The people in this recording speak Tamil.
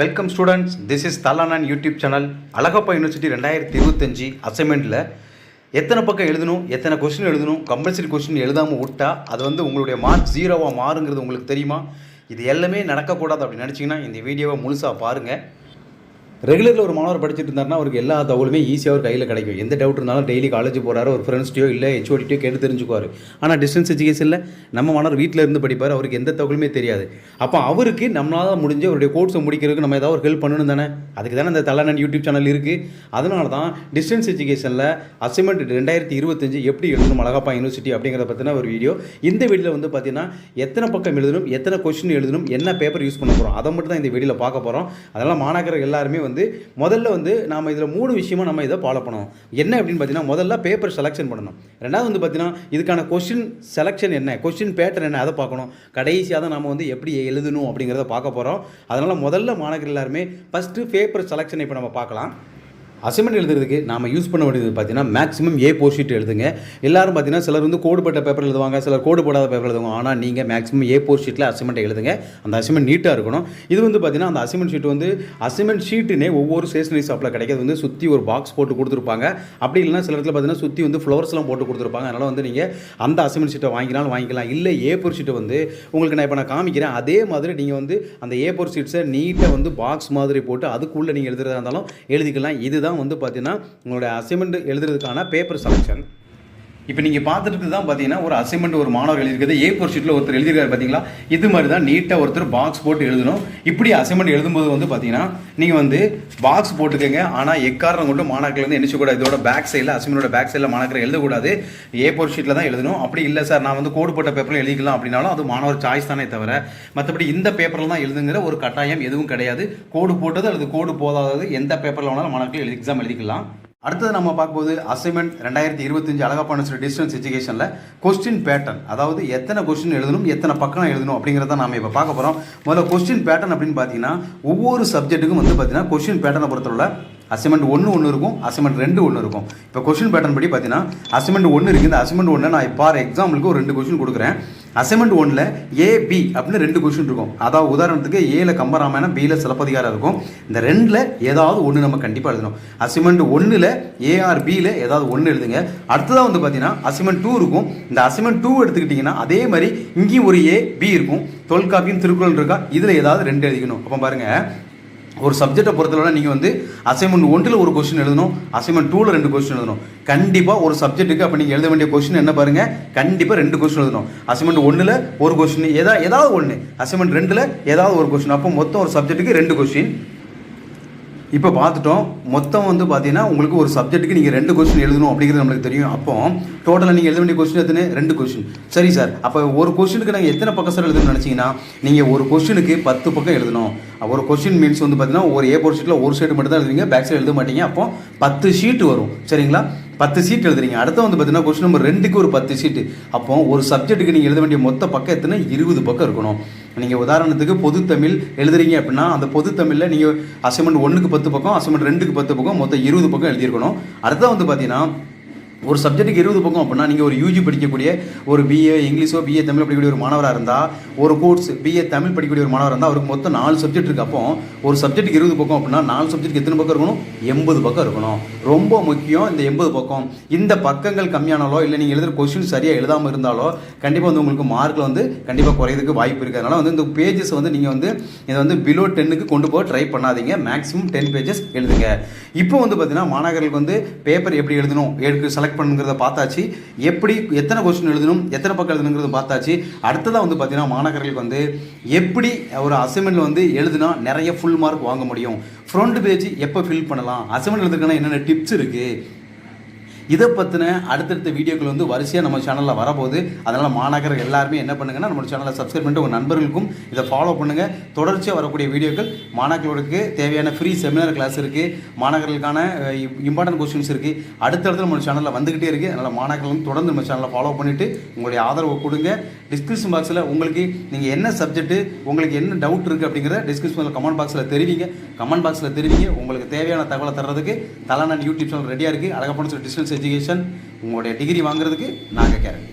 வெல்கம் ஸ்டூடெண்ட்ஸ் திஸ் இஸ் தலானான் யூடியூப் சேனல் அழகப்பா யூனிவர்சிட்டி ரெண்டாயிரத்தி இருபத்தஞ்சி அசைன்மெண்ட்டில் எத்தனை பக்கம் எழுதணும் எத்தனை கொஸ்டின் எழுதணும் கம்பல்சரி கொஸ்டின் எழுதாமல் விட்டா அது வந்து உங்களுடைய மார்க் ஜீரோவாக மாறுங்கிறது உங்களுக்கு தெரியுமா? இது எல்லாமே நடக்கக்கூடாது அப்படின்னு நினச்சிங்கன்னா இந்த வீடியோவை முழுசாக பாருங்கள் ரெகுலரில் ஒரு மாணவர் படிச்சுட்டு இருந்தாருன்னா அவருக்கு எல்லா தகவலுமே ஈஸியாக ஒரு கையில் கிடைக்கும். எந்த டவுட் இருந்தாலும் டெய்லி காலேஜ் போகிறாரு ஒரு ஃப்ரெண்ட்ஸ்டையோ இல்லை ஹெச்ஓடிட்டியோ கேட்டு தெரிஞ்சுக்குவார். ஆனால் டிஸ்டன்ஸ் எஜுகேஷனில் நம்ம மாணவர் வீட்டில் இருந்து படிப்பார் அவருக்கு எந்த தகவலுமே தெரியாது. அப்போ அவருக்கு நம்மளால் முடிஞ்ச அவருடைய கோர்ஸை முடிக்கிறதுக்கு நம்ம ஏதாவது ஒரு ஹெல்ப் பண்ணணும் தானே? அதுக்கு தானே இந்த தலைநன் யூடியூப் சேனல் இருக்குது அதனால தான் டிஸ்டன்ஸ் எஜுகேஷனில் அசைன்மெண்ட் ரெண்டாயிரத்தி இருபத்தஞ்சு எப்படி எழுதணும் அழகப்பா யூனிவர்சிட்டி அப்படிங்கிறத பற்றின ஒரு வீடியோ இந்த வீடியோவில் வந்து பார்த்தீங்கன்னா எத்தனை பக்கம் எழுதணும் எத்தனை கொஸ்டின் எழுதணும் என்ன பேப்பர் யூஸ் பண்ண போகிறோம் அதை மட்டும் தான் இந்த வீடியோவில் பார்க்க போகிறோம் அதனால் மாணாக்கர் எல்லாருமே வந்து முதல்ல வந்து நாம் இதில் மூணு விஷயமா நம்ம இதை ஃபாலோ பண்ணணும். என்ன அப்படின்னு பார்த்தீங்கன்னா முதல்ல பேப்பர் செலெக்ஷன் பண்ணணும். ரெண்டாவது வந்து பார்த்தீங்கன்னா இதுக்கான கொஸ்டின் செலெக்ஷன் என்ன? கொஸ்டின் பேட்டர் என்ன? அதை பார்க்கணும். கடைசியாக தான் நம்ம வந்து எப்படி எழுதணும் அப்படிங்கிறத பார்க்க போகிறோம் அதனால் முதல்ல மாணவர்கள் எல்லாருமே ஃபஸ்ட்டு பேப்பர் செலெக்ஷன் இப்போ நம்ம பார்க்கலாம். அசைன்மெண்ட் எழுதுறதுக்கு நாம் யூஸ் பண்ண வேண்டியது பார்த்தீங்கன்னா மேக்ஸிமம் ஏ போர் ஷீட் எழுதுங்க. எல்லாரும் பார்த்தீங்கன்னா சிலர் வந்து கோடு பட்ட பேப்பர் எழுதுவாங்க சிலர் கோடு போடாத பேப்பர் எழுதுவாங்க. ஆனால் நீங்கள் மேக்ஸிமம் ஏ போர் ஷீட்டில் அசைன்மெண்ட் எழுதுங்க. அந்த அசைன்மெண்ட் நீட்டாக இருக்கணும். இது வந்து பார்த்தீங்கன்னா அந்த அசைன்மெண்ட் ஷீட் வந்து அசைன்மெண்ட் ஷீட்டுனே ஒவ்வொரு ஸ்டேஷனரி ஷாப்பில் கிடைக்கிறது வந்து சுற்றி ஒரு பாக்ஸ் போட்டு கொடுத்துருப்பாங்க. அப்படி இல்லைன்னா சில இடத்துல பார்த்தீங்கன்னா சுற்றி வந்து ஃப்ளவர்ஸ்லாம் போட்டு கொடுத்துருப்பாங்க. அதனால் வந்து நீங்கள் அந்த அசைன்மெண்ட் ஷீட்டை வாங்கினாலும் வாங்கிக்கலாம். இல்லை ஏ போர் ஷீட்டை வந்து உங்களுக்கு நான் இப்போ நான் காமிக்கிறேன். அதே மாதிரி நீங்கள் வந்து அந்த ஏ போர் ஷீட்ஸை நீட்டாக வந்து பாக்ஸ் மாதிரி போட்டு அதுக்குள்ளே நீங்கள் எழுதுறதா இருந்தாலும் எழுதிக்கலாம். இதுதான் வந்து பார்த்தீங்கன்னா உங்களுடைய அசைன்மெண்ட் எழுதுறதுக்கான பேப்பர் செலெக்ஷன் இப்போ நீங்கள் பார்த்துட்டு தான் பார்த்தீங்கன்னா ஒரு அசைன்மெண்ட் ஒரு மாணவர் எழுதியிருக்கிறது. ஏ ஃபோர் ஷீட்டில் ஒருத்தர் எழுதியிருக்காரு பார்த்தீங்களா இது மாதிரி தான் நீட்டாக ஒருத்தர் பாக்ஸ் போட்டு எழுதணும். இப்படி அசைன்மெண்ட் எழுதும்போது வந்து பார்த்தீங்கன்னா நீங்கள் வந்து பாக்ஸ் போட்டுக்கோங்க. ஆனால் எக்காரணம் கொண்டு மாணாக்கள் வந்து என்ன இதோட பேக் சைடில் அசைன்மெண்டோட பேக் சைடில் மாணாக்கர் எழுதக்கூடாது. ஏ ஃபோர் ஷீட்டில் தான் எழுதணும். அப்படி இல்லை சார் நான் வந்து கோடு போட்ட பேப்பரில் எழுதிக்கலாம் அப்படின்னாலும் அது மாணவர் சாய்ஸ் தானே தவிர மற்றபடி இந்த பேப்பரில் தான் எழுதுங்கிற ஒரு கட்டாயம் எதுவும் கிடையாது. கோடு போட்டது அல்லது கோடு போதாதது எந்த பேப்பரில் வேணாலும் மாணவர்கள் எழுதி எக்ஸாம் எழுதிக்கலாம். அடுத்தது நம்ம பார்க்கும்போது அசைன்மெண்ட் ரெண்டாயிரத்தி இருபத்தஞ்சு அழகப்பான டிஸ்டன்ஸ் எஜுகேஷனில் கொஸ்டின் பேட்டர்ன் அதாவது எத்தனை கொஸ்டின் எழுதணும் எத்தனை பக்கம் எழுதணும் அப்படிங்கிறத நம்ம இப்போ பார்க்க போகிறோம் முதல்ல கொஸ்டின் பேட்டர்ன் அப்படின்னு பார்த்தீங்கன்னா ஒவ்வொரு சப்ஜெக்ட்டுக்கும் வந்து பார்த்தீங்கன்னா கொஸ்டின் பேட்டர்னை பொறுத்தவரை அசைன்மெண்ட் ஒன்று ஒன்று இருக்கும் அசைன்மெண்ட் ரெண்டு ஒன்று இருக்கும். இப்போ கொஸ்டின் பேட்டர்ன் படி பார்த்தீங்கன்னா அசைன்மெண்ட் ஒன்று இருக்குது. இந்த அசைன்மெண்ட் ஒன்று நான் இப்போ எக்ஸாம்பிளுக்கு ஒரு ரெண்டு கொஸ்டின் கொடுக்குறேன். அசைன்மெண்ட் ஒன்றில் ஏ பி அப்படின்னு ரெண்டு கொஷின் இருக்கும். அதாவது உதாரணத்துக்கு ஏல கம்பராமாயணம் பியில் சிலப்பதிகாரம் இருக்கும். இந்த ரெண்டில் ஏதாவது ஒன்று நம்ம கண்டிப்பாக எழுதணும். அசைன்மெண்ட் ஒன்றில் ஏஆர் பியில் ஏதாவது ஒன்று எழுதுங்க. அடுத்ததாக வந்து பார்த்தீங்கன்னா அசைன்மெண்ட் டூ இருக்கும். இந்த அசைன்மெண்ட் டூ எடுத்துக்கிட்டிங்கன்னா அதே மாதிரி இங்கேயும் ஒரு ஏ பி இருக்கும். தொல்காப்பியும் திருக்குறள் இருக்கா? இதில் ஏதாவது ரெண்டு எழுதிக்கணும். அப்போ பாருங்கள் ஒரு சப்ஜெக்டை பொறுத்தளவில் நீங்கள் வந்து அசைன்மெண்ட் ஒன்றில் ஒரு கொஸ்டின் எழுதணும் அசைன்மெண்ட் டூவில் ரெண்டு கொஸ்டின் எழுதணும். கண்டிப்பாக ஒரு சப்ஜெக்ட்டுக்கு அப்போ நீங்கள் எழுத வேண்டிய கொஸ்டின் என்ன பாருங்கள் கண்டிப்பாக ரெண்டு கொஸ்டின் எழுதணும். அசைன்மெண்ட் ஒன்றில் ஒரு கொஸ்டின் எதா ஏதாவது ஒன்று அசைன்மெண்ட் ரெண்டில் ஏதாவது ஒரு கொஸ்டின் அப்போ மொத்தம் ஒரு சப்ஜெக்ட்டுக்கு ரெண்டு கொஸ்டின் இப்போ பார்த்துட்டோம். மொத்தம் வந்து பார்த்தீங்கன்னா உங்களுக்கு ஒரு சப்ஜெக்ட்டுக்கு நீங்கள் ரெண்டு கொஸ்டின் எழுதணும் அப்படிங்கிறது நம்மளுக்கு தெரியும். அப்போ டோட்டலாக நீங்கள் எழுத வேண்டிய கொஸ்டின் எத்தனை? ரெண்டு கொஸ்டின் சரி சார் அப்போ ஒரு கொஸ்டினுக்கு நாங்கள் எத்தனை பக்கம் சார் எழுதணும்னு நினச்சிங்கன்னா நீங்கள் ஒரு கொஸ்டினுக்கு பத்து பக்கம் எழுதணும். ஒரு கொஸ்டின் மீன்ஸ் வந்து பார்த்தீங்கன்னா ஒரு ஏ போர் ஷீட்டில் ஒரு சைடு மட்டும் தான் எழுதுவீங்க பேக் சைடு எழுத மாட்டீங்க. அப்போ பத்து ஷீட் வரும். சரிங்களா? பத்து சீட் எழுதுறீங்க. அடுத்து வந்து பார்த்தீங்கன்னா கொஸ்டின் நம்பர் ரெண்டுக்கு ஒரு பத்து சீட்டு அப்போ ஒரு சப்ஜெக்ட்டுக்கு நீங்கள் எழுத வேண்டிய மொத்த பக்கம் எத்தனை? இருபது பக்கம் இருக்கணும். நீங்கள் உதாரணத்துக்கு பொது தமிழ் எழுதுறீங்க அப்படின்னா அந்த பொது தமிழில் நீங்கள் அசைன்மெண்ட் ஒன்றுக்கு பத்து பக்கம் அசைன்மெண்ட் ரெண்டுக்கு பத்து பக்கம் மொத்தம் இருபது பக்கம் எழுதியிருக்கணும். அடுத்த வந்து பார்த்தீங்கன்னா ஒரு சப்ஜெக்ட்டுக்கு இருபது பக்கம் அப்படின்னா நீங்கள் ஒரு யூஜி படிக்கக்கூடிய ஒரு பிஏ இங்கிலீஷோ பிஏ தமிழ் படிக்கக்கூடிய ஒரு மாணவராக இருந்தால் ஒரு கோர்ஸ் பிஏ தமிழ் படிக்கக்கூடிய ஒரு மாணவராக இருந்தால் அவருக்கு மொத்தம் நாலு சப்ஜெக்ட் இருக்கு. அப்போ ஒரு சப்ஜெக்ட்டுக்கு இருபது பக்கம் அப்படின்னா நாலு சப்ஜெக்ட்டுக்கு எத்தனை பக்கம் இருக்கணும்? எண்பது பக்கம் இருக்கணும். ரொம்ப முக்கியம் இந்த எண்பது பக்கம். இந்த பக்கங்கள் கம்மியானாலோ இல்லை நீங்கள் எழுதுகிற கொஸ்டின் சரியாக எழுதாமல் இருந்தாலோ கண்டிப்பாக வந்து உங்களுக்கு மார்க்கில் வந்து கண்டிப்பாக குறையதுக்கு வாய்ப்பு இருக்குது அதனால் வந்து இந்த பேஜஸ் வந்து நீங்கள் வந்து இதை வந்து பிலோ டென்னுக்கு கொண்டு போக ட்ரை பண்ணாதீங்க. மேக்ஸிமம் டென் பேஜஸ் எழுதுங்க. இப்போ வந்து பார்த்தீங்கன்னா மாணவர்களுக்கு வந்து பேப்பர் எப்படி எழுதணும்? எடுக்க செலக்ட் பண்ணுங்கிறத பார்த்தாச்சு. எப்படி எத்தனை கொஸ்டின் எழுதணும் எத்தனை பக்கம் எழுதணுங்கிறத பார்த்தாச்சு. அடுத்ததாக வந்து பார்த்தீங்கன்னா மாணவர்களுக்கு வந்து எப்படி ஒரு அசைன்மெண்ட்டில் வந்து எழுதுனா நிறைய ஃபுல் மார்க் வாங்க முடியும். ஃப்ரண்ட் பேஜ் எப்போ ஃபில் பண்ணலாம்? அசைன்மெண்ட் எழுதுறதுக்கான என்னென்ன டிப்ஸ் இருக்குது இதை பற்றின அடுத்தடுத்த வீடியோக்கள் வந்து வரிசையாக நம்ம சேனலில் வரப்போகுது. அதனால் மாநகர் எல்லாருமே என்ன பண்ணுங்கன்னா நம்ம சேனலை சப்ஸ்கிரைப் பண்ணிட்டு உங்கள் நண்பர்களுக்கும் இதை ஃபாலோ பண்ணுங்கள் தொடர்ச்சியாக வரக்கூடிய வீடியோக்கள் மாணாக்கர்களுக்கு தேவையான ஃப்ரீ செமினார் கிளாஸ் இருக்குது மாணவர்களுக்கான இம்பார்ட்டன்ட் கொஸ்டின்ஸ் இருக்குது அடுத்தடுத்து நம்ம சேனலில் வந்துக்கிட்டே இருக்குது அதனால் மாணாக்கர்கள் தொடர்ந்து நம்ம சேனலை ஃபாலோ பண்ணிவிட்டு உங்களுடைய ஆதரவு கொடுங்க. டிஸ்கிரிப்ஷன் பாக்ஸில் உங்களுக்கு நீங்கள் என்ன சப்ஜெக்ட்டு உங்களுக்கு என்ன டவுட் இருக்குது அப்படிங்கிறத டிஸ்கிரிப்ஷனில் கமெண்ட் பாக்ஸில் தெரிவிங்க. கமெண்ட் பாக்ஸில் தெரிவிங்க. உங்களுக்கு தேவையான தகவலை தர்றதுக்கு தலானான் யூடியூப் சேனல் ரெடியாக இருக்குது அழகப்பன சொல்லி டிஸ்டன்ஸ் எஜுகேஷன் உங்களுடைய டிகிரி வாங்குறதுக்கு நாங்கள் கேட்குறேன்